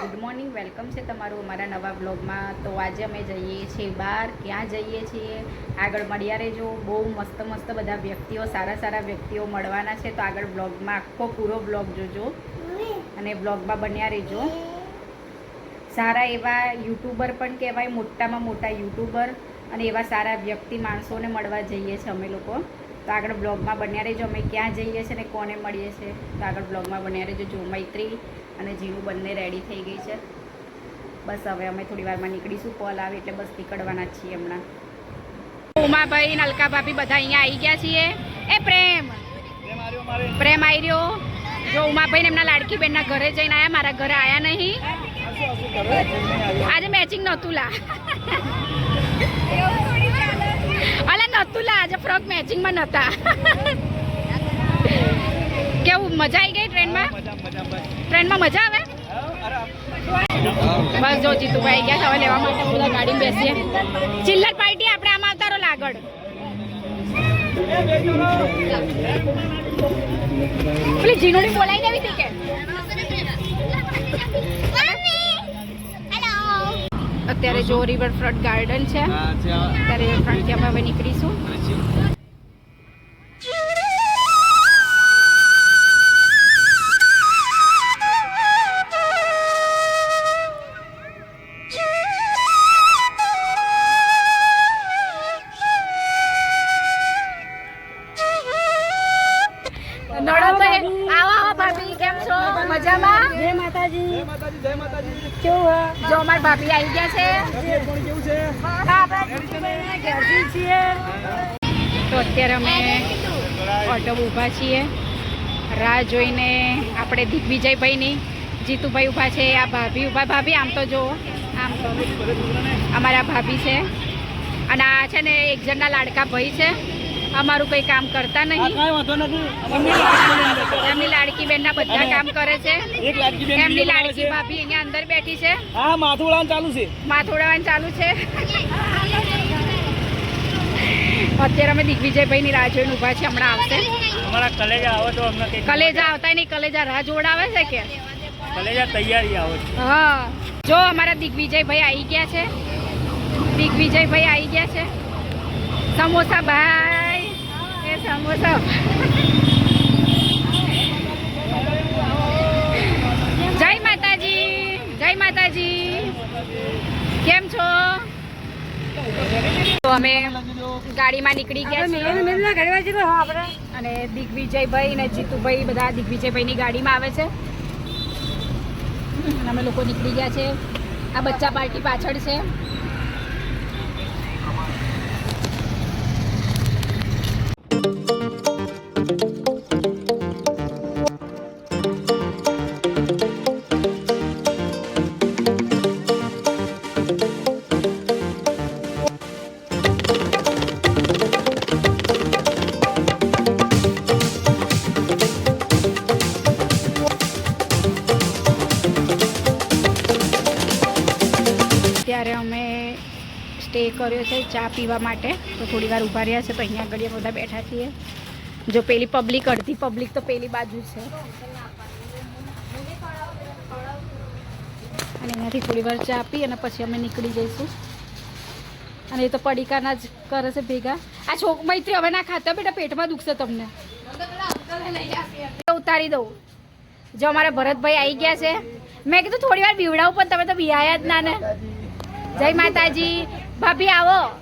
Good morning, welcome છે તમારું અમારા નવા બ્લોગમાં તો આજે અમે જઈએ છીએ બહાર, ક્યાં જઈએ છીએ? આગળ મળ્યા રહેજો. બહુ મસ્ત મસ્ત બધા વ્યક્તિઓ, સારા સારા વ્યક્તિઓ મળવાના છે. તો આગળ બ્લોગમાં આખો પૂરો બ્લોગ જોજો. અને બ્લોગમાં બન્યા રહેજો. સારા એવા યુટ્યુબર પણ કહેવાય, મોટામાં મોટા યુટ્યુબર અને એવા સારા વ્યક્તિ માણસોને મળવા જઈએ છીએ અમે લોકો. તો આગળ બ્લોગમાં બન્યા રહેજો. અમે ક્યાં જઈએ છીએ ને કોને મળીએ છીએ? તો આગળ બ્લોગમાં બન્યા રહેજો. જો મૈત્રી અને જીરું બંને રેડી થઈ ગઈ છે. બસ હવે અમે થોડી વારમાં નીકળીશું કોલ આવે એટલે બસ નીકળવાના છીએ હમણાં. ઉમાભાઈ નલકા ભાભી બધા અહીંયા આવી ગયા છીએ. એ પ્રેમ. પ્રેમ આવી રહ્યો. જો ઉમાભાઈ ને એમના લાડકી બેનના ઘરે જઈને આવ્યા મારા ઘરે આવ્યા નહીં. આજે મેચિંગ નહોતું લા. અલા નહોતું લા, આજે ફ્રોક મેચિંગમાં નહોતા કેવું, મજા આવી ગઈ ટ્રેનમાં ટ્રેનમાં મજા આવે? બસ જો જીતુભાઈ ગયા હવે લેવા માટે બધા ગાડીમાં બેસીએ. ચિલ્લર પાર્ટી આપણે આમાં અવતારો લાગડ. પેલી જીનોડી બોલાવી દેવી હતી કે? અત્યારે જો રિવર ફ્રન્ટ ગાર્ડન છે. અત્યારે ફ્રન્ટથી અમે હવે નીકળીશું. અત્યારે અમે ઓટો ઊભા છીએ. રાહ જોઈને આપણે દિગ્વિજયભાઈની જીતુભાઈ ઊભા છે આ ભાભી ઊભા. ભાભી આમ તો જુઓ આમ તો. અમારા ભાભી છે. અને આ છે ને એક જણના લાડકા ભાઈ છે. અમારું કંઈ કામ કરતા નહીં. એમની લાડકી બેનના બધા કામ કરે છે. એમની લાડકી ભાભી અહીંયા અંદર બેઠી છે. હા ચાલુ છે. માથોડાવાનું ચાલુ છે. અત્યારે અમે દિગ્વિજયભાઈની રાહ જોઈને ઊભા છે હમણાં આવશે. અમારા કલેજા આવે તો અમને કલેજા આવતા નહીં કલેજા રાહ જોડાવે છે કે? કલેજા તૈયારી આવે છે. હા. જો અમારા દિગ્વિજયભાઈ આવી ગયા છે. દિગ્વિજયભાઈ આવી ગયા છે. સમોસા ભાઈ એ સમોસા. જય માતાજી જય માતાજી. કેમ છો? તો અમે ગાડીમાં નીકળી ગયા છીએ. અને દિગ્વિજયભાઈ અને જીતુભાઈ બધા દિગ્વિજયભાઈની ગાડીમાં આવે છે. અમે લોકો નીકળી ગયા છે. આ બચ્ચા પાર્ટી પાછળ છે. ચા પીવા માટે. તો થોડી વાર ઊભા રહ્યા છે, તો અહીંયા આગળ બધા બેઠા છીએ. જો પેલી પબ્લિક અડધી પબ્લિક તો પેલી બાજુ છે. અને એનાથી થોડી વાર ચા પી અને પછી અમે નીકળી જઈશું. અને એ તો પડીકાના જ કરે છે ભેગા. આ છોક મૈત્રી હવે ના ખાતા બેટા, પેટમાં દુખશે તમને. ઉતારી દઉં. જો અમારા ભરતભાઈ આવી ગયા છે. મેં કીધું થોડી વાર બીવડાવું, પણ તમે તો બિહાયા જ ના ને. જય માતાજી. ભાભી, આવો.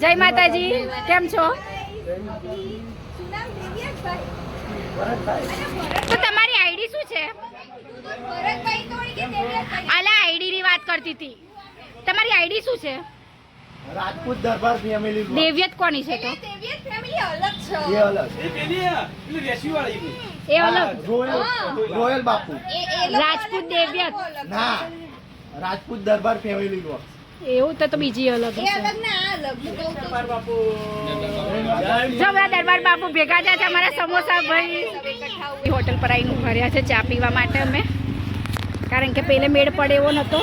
જય માતાજી કેમ છો? તો તમારી આઈડી શું છે? આલા આઈડી ની વાત કરતી હતી. તમારી આઈડી શું છે? રાજપૂત દરબાર ફેમિલી. દેવ્યત કોની છે તો? એ અલગ. એ પેલી પેલી રેશી વાળી એ અલગ. હા, રોયલ રોયલ બાપુ. રાજપૂત દેવ્યત. ના રાજપૂત દરબાર ફેમિલી બ્લોગ. એવું તો તો બીજી અલગ દરબાર બાપુ. ભેગા થયા છે અમારા સમોસા ભાઈ. હોટલ પર આવીને ઊભા છે ચા પીવા માટે અમે. કારણ કે પેલે મેળ પડે એવો નતો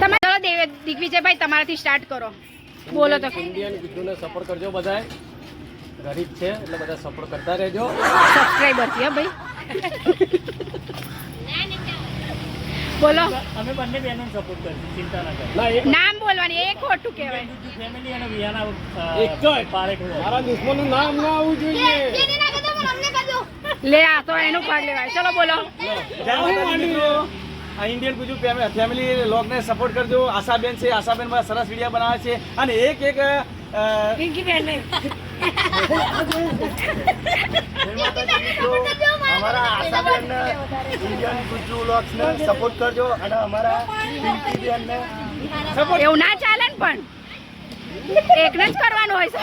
તમે ચલો દેવ દિગ્વિજયભાઈ તમારાથી સ્ટાર્ટ કરો. બોલો તો. ઇન્ડિયન વિદ્યુને સપોર્ટ કરજો બધાએ ગરીબ છે એટલે બધા સપોર્ટ કરતા રહેજો. સબસ્ક્રાઈબર છે હો ભાઈ. બોલો. અમે બંને બહેનો સપોર્ટ કરીશું ચિંતા ના કરો. નામ બોલવાની એ ખોટું કહેવાય. ફેમિલી અને વિયાના એક જ. પારેખ મારા દુશ્મનનું નામ ના આવવું જોઈએ. લે આ તો એનું ભાગ લેવાય. ચલો બોલો. આ ઇન્ડિયન ગુજુ ફેમિલી લોગને સપોર્ટ કરજો. આશાબેન છે આશાબેન મારા સરસ વીડિયો બનાવે છે. અને એક એક અ, અમારા આશાબેનને ઇન્ડિયન ગુજ્જુ વ્લોગ્સને સપોર્ટ કરજો અને અમારા પિંકી સપોર્ટ એવું ના ચાલે ને પણ. એકને જ કરવાનું હોય છે.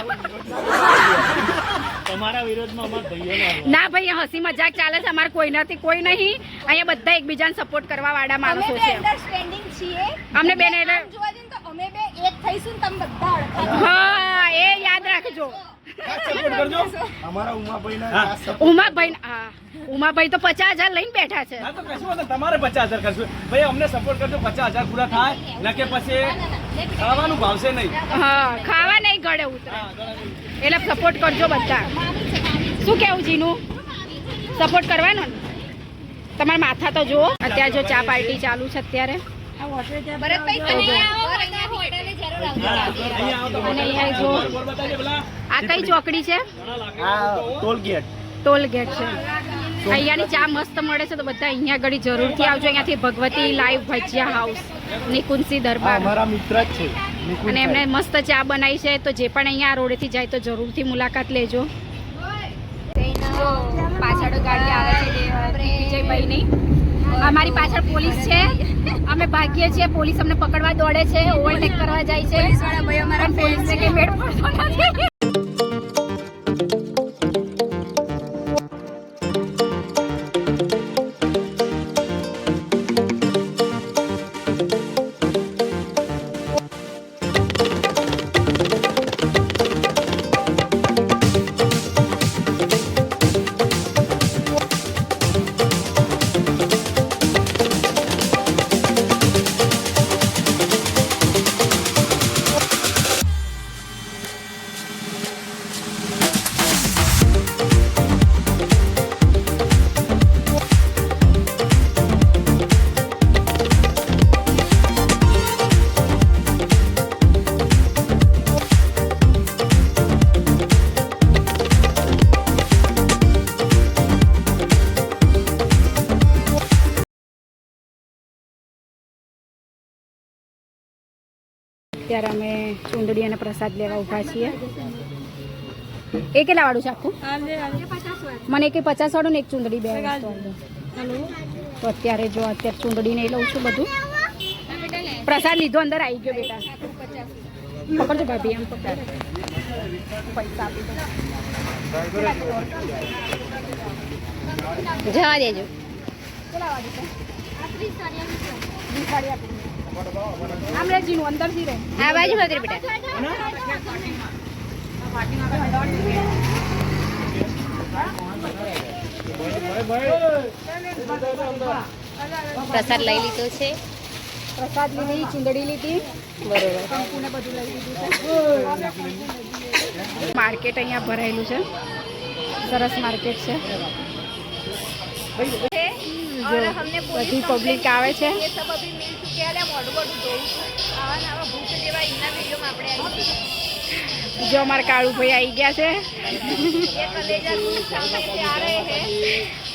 તમારા વિરોધમાં અમારા ભાઈઓનો ના ભાઈ હસી મજાક ચાલે છે. અમારે કોઈ નથી કોઈ નહીં. અહીંયા બધા એકબીજાને સપોર્ટ કરવા વાળા અમે માણસો છે. અમને બેન એટલે- જોવા જઈએ ને તો અમે બે એક થઈશું તમે બધા હા એ યાદ રાખજો. અમારા ઉમાભાઈને હા. ઉમાભાઈ હા. ઉમાભાઈ તો પચાસ હજાર લઈને બેઠા છે. ના તો કશું વાંધો તમારે પચાસ હજાર કરશું ભાઈ અમને સપોર્ટ કરજો. પચાસ હજાર પૂરા થાય. ન કે પછી ખાવાનું ભાવશે નહીં. હા ખાવા નહીં ગળે ઉતરે. એટલે સપોર્ટ કરજો બધા. શું કેવું જીનું? સપોર્ટ કરવાનો ને? તમારા માથા તો જુઓ. અત્યારે જો ચા પાર્ટી ચાલુ છે અત્યારે. ભરતભાઈ અને અહીંયા જો આ કઈ ચોકડી છે? ટોલ ગેટ ટોલ ગેટ છે. અહીંયાની ચા મસ્ત મળે છે તો બધા અહીંયા આગળ જરૂરથી આવજો. અહીંયાથી ભગવતી લાઈવ ભજીયા હાઉસ નિકુંસી દરબાર. અમારા મિત્ર જ છે અને એમને મસ્ત ચા બનાવી છે તો જે પણ અહીંયા રોડેથી જાય તો જરૂરથી મુલાકાત લેજો. પાછળ ગાડી આવે છે વિજયભાઈની. અમારી પાછળ પોલીસ છે. અમે ભાગીએ છીએ પોલીસ અમને પકડવા દોડે છે ઓવરટેક કરવા જાય છે. પડતો નથી. ચૂંદડી અને પ્રસાદ લેવા ઊભા છીએ એ કેટલા વાળું છે આખું મને એક પચાસ વાળું ને એક ચૂંદડી બે વસ્તુ આપજો. તો અત્યારે જો અત્યારે ચૂંદડી ને લઉં છું બધું પ્રસાદ લીધો અંદર આવી ગયો બેટા પકડજો ભાભી એમ પકડ પૈસા આપી દો જવા દેજો કેટલા વાળું છે રે અંદરથી રહે. આ બાજુ હોતી બેટા. પ્રસાદ લઈ લીધો છે. પ્રસાદ લીધી ચૂંદડી લીધી. બરોબર. બધું માર્કેટ અહીંયા ભરાયેલું છે. સરસ માર્કેટ છે. જો બધી પબ્લિક આવે છે. જો અમારા કાળુભાઈ આવી ગયા છે.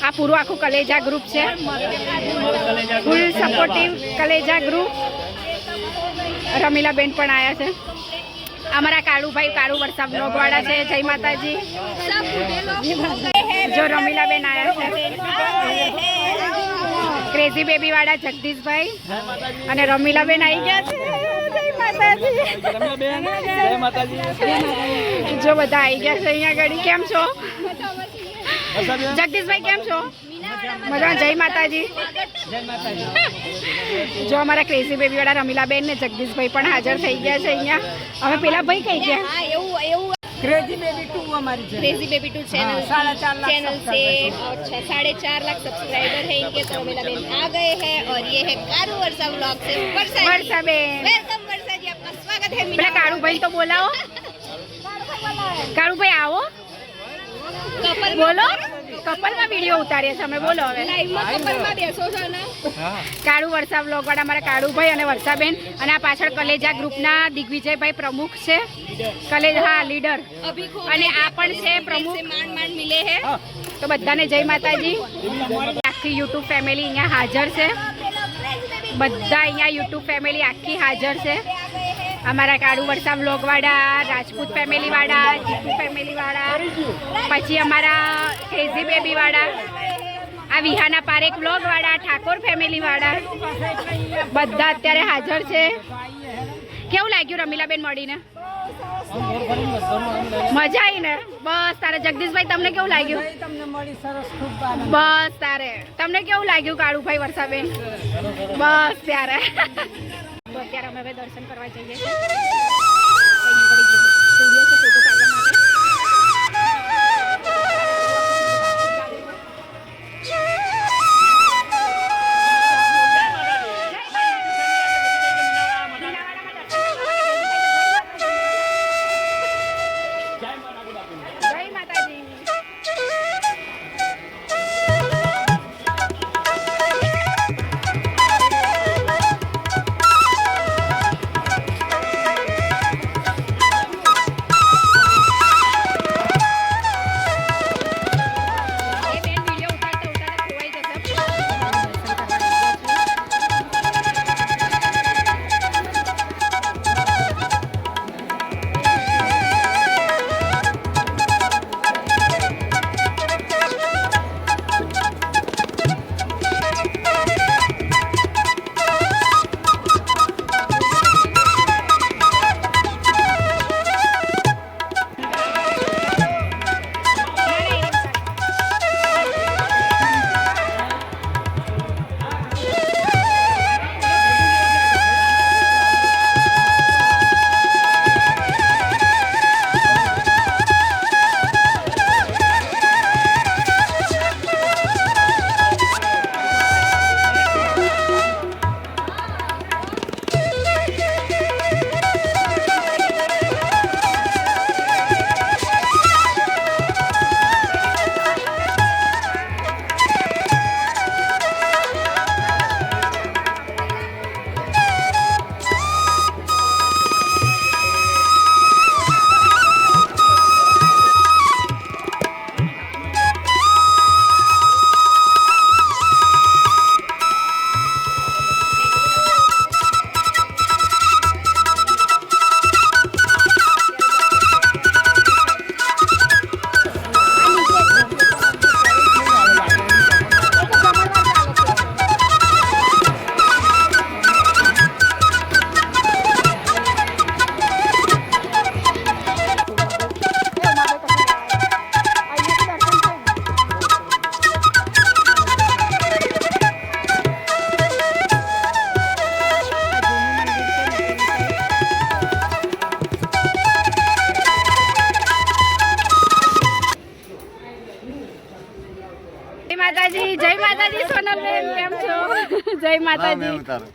આ પૂરું આખું કલેજા ગ્રુપ છે. ફૂલ સપોર્ટિવ કલેજા ગ્રુપ રમીલાબેન પણ આવ્યા છે. અમારા કાળુભાઈ કાળુ વરસાદ નોગવાડા છે. જય માતાજી. જો રમીલાબેન આવ્યા છે. ક્રેઝી બેબી વાળા જગદીશભાઈ અને રમીલાબેન આવી ગયા છે. જો બધા આવી ગયા છે અહીંયા ઘડી કેમ છો? જગદીશભાઈ, કેમ છો? મજામાં? જય માતાજી. જો અમારા ક્રેઝી બેબી વાળા રમીલાબેન ને જગદીશભાઈ પણ હાજર થઈ ગયા છે અહીંયા. હવે પેલા ભાઈ કઈ ગયા? એવું એવું क्रेजी बेबी टू हमारी channel crazy baby two channel साढ़े चार लाख चैनल से अच्छा साढ़े चार लाख सब्सक्राइबर है इनके तो मेरा बहन आ गए हैं और ये है कारू वर्षा ब्लॉग से वर्षा जी। વર્ષાબેન वेलकम वर्षा जी आपका स्वागत है પેલા કાળુભાઈ તો બોલાવો કાળુભાઈ આવો कपल બોલો કપલમાં વીડિયો ઉતારીએ છીએ અમે બોલો હવે. લાઈવમાં કપલમાં બેસો છો ને? કાળુ વર્ષા બ્લોગ વાળા અમારા કાળુભાઈ અને વર્ષાબેન. અને આ પાછળ કલેજા ગ્રુપના દિગ્વિજયભાઈ પ્રમુખ છે. કલેજ હા લીડર. અને આ પણ છે પ્રમુખ. માંડ માંડ મિલે હે. તો બધાને જય માતાજી. આખી યુટ્યુબ ફેમિલી અહીંયા હાજર છે. બધા અહીંયા યુટ્યુબ ફેમિલી આખી હાજર છે. અમારા કાળુ વર્ષા બ્લોગવાળા રાજપૂત ફેમિલીવાળા, જીતુ ફેમિલીવાળા, પછી અમારા ક્રેઝી બેબીવાળા, આ વિહાના પારેખ બ્લોગ વાળા ઠાકોર ફેમિલીવાળા, બધા અત્યારે હાજર છે. કેવું લાગ્યું રમીલાબેન મળીને? મજા આવી ને? બસ તારે જગદીશભાઈ, તમને કેવું લાગ્યું? બસ તારે. તમને કેવું લાગ્યું કાળુભાઈ વરસાબેન? બસ ત્યારે. અત્યારે અમે હવે દર્શન કરવા જઈએ છીએ.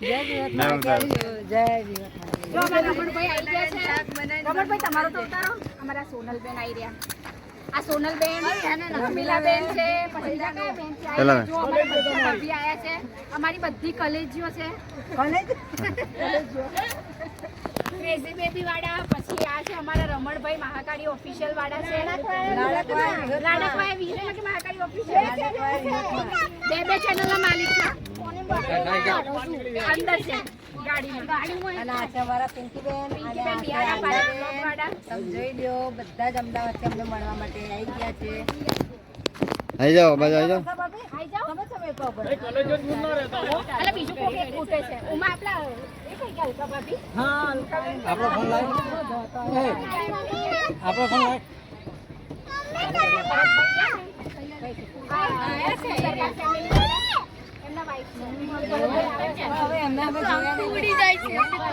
જય માતાજી. જો રમણભાઈ આવી ગયા છે રમણભાઈ તમારો તો ઉતારો. અમારા સોનલબેન આવી રહ્યા આ સોનલબેન રમીલાબેન છે પછી બીજા કયા બેન છે આ જો અમારા બધા ભાભી આયા છે અમારી બધી કલેજીઓ છે ક્રેઝી બેબી વાળા પછી આ છે અમારા રમણભાઈ મહાકાળી ઓફિશિયલ વાળા છે રાણાભાઈ વિજય મહાકાળી ઓફિશિયલ બે બે ચેનલ ના માલિક છે. અંદર છે બધા જ અમદાવાદથી અમને મળવા માટે આવી ગયા છે. આવી જાઓ બાજુ આવી જાઓ. આઈ જાઓ. તમે તમે કહો બસ. એટલે બીજું કોઈ એક ફૂટે છે. ઉમા આપલા એ કઈ ગયા ઉકા ભાભી? આપણો ફોન લાવ આપણો ફોન લાવ આયા છે.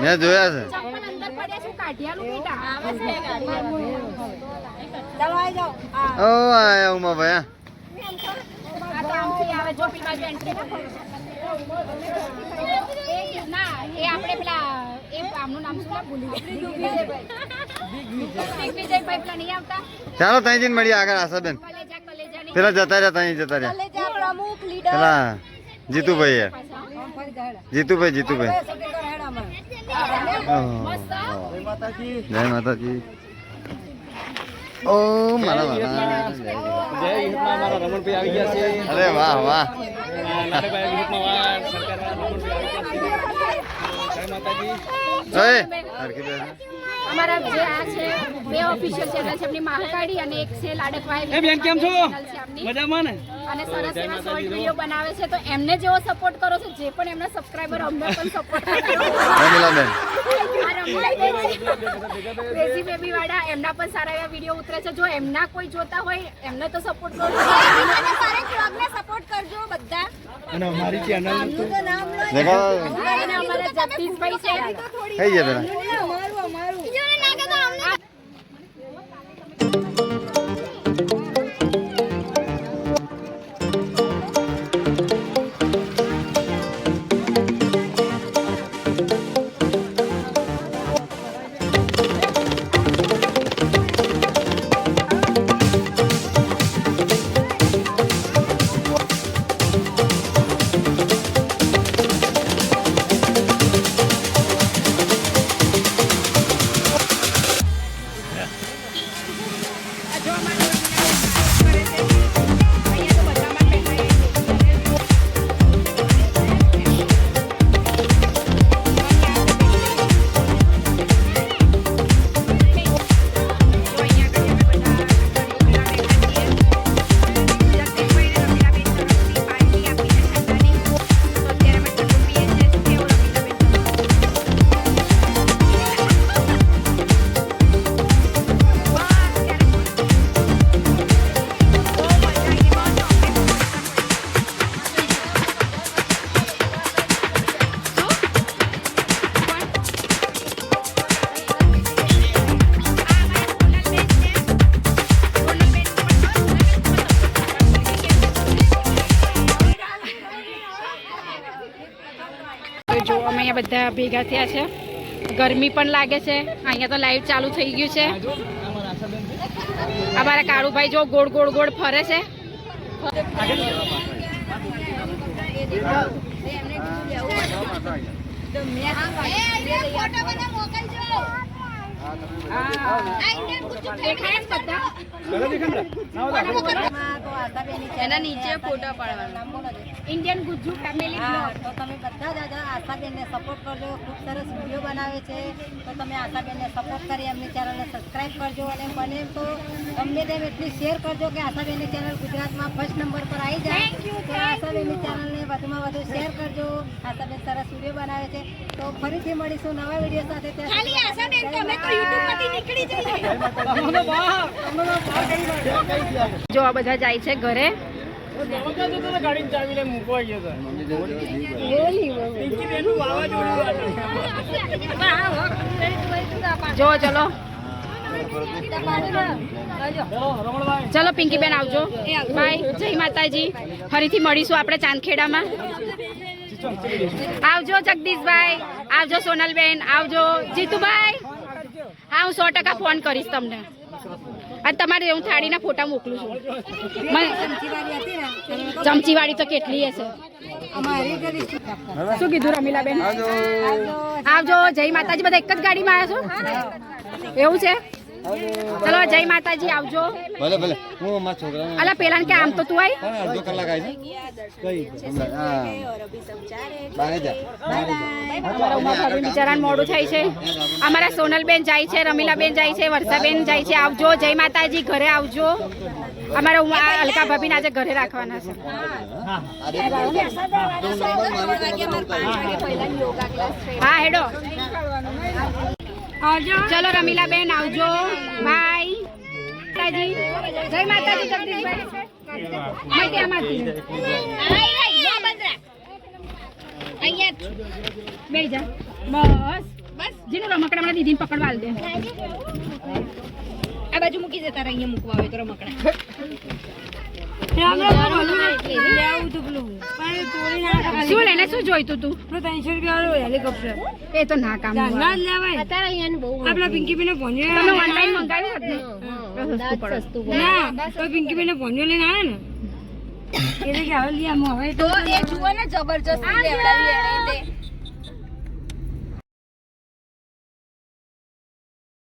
મેં જોયા છે. ઓ આયા ના એ આપણે પેલા એ આમનું નામ શું ભૂલી આવતા ચાલો ત્યાં જઈને મળીએ આગળ આશાબેન. પેલા જતા રહ્યા ત્યાં જતા રહ્યા. પ્રમુખ લીડર. પેલા જીતુભાઈ. જીતુભાઈ. જીતુભાઈ. જય માતાજી. ઓ મારા મારા. જય હિતમાં મારા. રમણભાઈ આવી ગયા છે. અરે વાહ વાહ. જય બેસ. અમારા જે આ છે બે ઓફિશિયલ ચેનલ છે એમની મહાકાળી અને એક છે લાડકભાઈ. એ બેન કેમ છો? મજામાં ને? અને સરસ એવા શોર્ટ વીડિયો બનાવે છે તો એમને જેવો સપોર્ટ કરો છો જે પણ એમના સબસ્ક્રાઇબર અમને પણ સપોર્ટ કરો. ક્રેઝી બેબી વાળા એમના પણ સારા એવા વીડિયો ઉતરે છે. જો એમના કોઈ જોતા હોય એમને તો સપોર્ટ કરો. સપોર્ટ કરજો બધા અને અમારી ચેનલ તો નામ લો. અમારા જગદીશભાઈ છે. થઈ ગયા પેલા. ભેગા થયા છે. ગરમી પણ લાગે છે. અહીંયા તો લાઈવ ચાલુ થઈ ગયું છે. અમારા કાળુભાઈ જો ગોળ ગોળ ગોળ ફરે છે બધા? એના નીચે ફોટો પાડવાના. ઇન્ડિયન ગુજ્જુ ફેમિલી તો તમે બધા જ આશાબેનને સપોર્ટ કરજો. ખૂબ સરસ વીડિયો બનાવે છે. તો તમે આશાબેનને સપોર્ટ કરી એમની ચેનલને સબસ્ક્રાઇબ કરજો અને બને તો ગમે તેમ એટલી શેર કરજો કે આશાબેનની ચેનલ ગુજરાતમાં ફર્સ્ટ નંબર પર આવી જાય. તો આશાબેનની ચેનલને વધુમાં વધુ શેર કરજો. આશાબેન સરસ વીડિયો બનાવે છે. તો ફરીથી મળીશું નવા વીડિયો સાથે. તમે તો યુટ્યુબ નીકળી જઈએ. જો આ બધા જાય છે ઘરે. જો, ચલો. ચલો પિંકી બેન આવજો. બાય. જય માતાજી. ફરીથી મળીશું આપણે ચાંદખેડામાં. આવજો જગદીશભાઈ. આવજો સોનલબેન. આવજો જીતુભાઈ. હા, હું સો ટકા ફોન કરીશ તમને. અને તમારે હું થાળીના ફોટા મોકલું છું. ચમચીવાળી તો કેટલી હશે. શું કીધું રમીલાબેન? આવજો જય માતાજી બધા એક જ ગાડીમાં આવ્યા છો? એવું છે? ચલો જય માતાજી આવજો. ભલે ભલે. હું અમારા છોકરા અલા પેલા કે આમ તો તું આય? અડધો કલાક આવી કઈ હા. બારે જા. અમારા બિચારાને મોડું થાય છે. અમારા સોનલબેન જાય છે રમીલાબેન જાય છે વર્ષાબેન જાય છે. આવજો જય માતાજી ઘરે આવજો. અમારા ઉમા અલકા ભાભીને આજે ઘરે રાખવાના છે. હા હેડો. ચલો રમીલાબેન આવજો. બાય માતાજી. જય માતાજી જગદીશભાઈ. બે જા. બસ. બસ. જેનું રમકડા મને દીદીને પકડવા દે. આ બાજુ મૂકી જતા અહીંયા મૂકવા આવે તો રમકડા. શું લઈને શું જોઈતું તું? એ તો ના કામ અત્યારે અહીંયા બહુ તમે ઓનલાઈન હતું ને? તો પિંકીબેન ભોંડિયો લઈને આવે ને. એટલે કે હવે લઈ હવે તો એ જુઓ ને જબરજસ્ત લેવડાવી લેવડાવી તે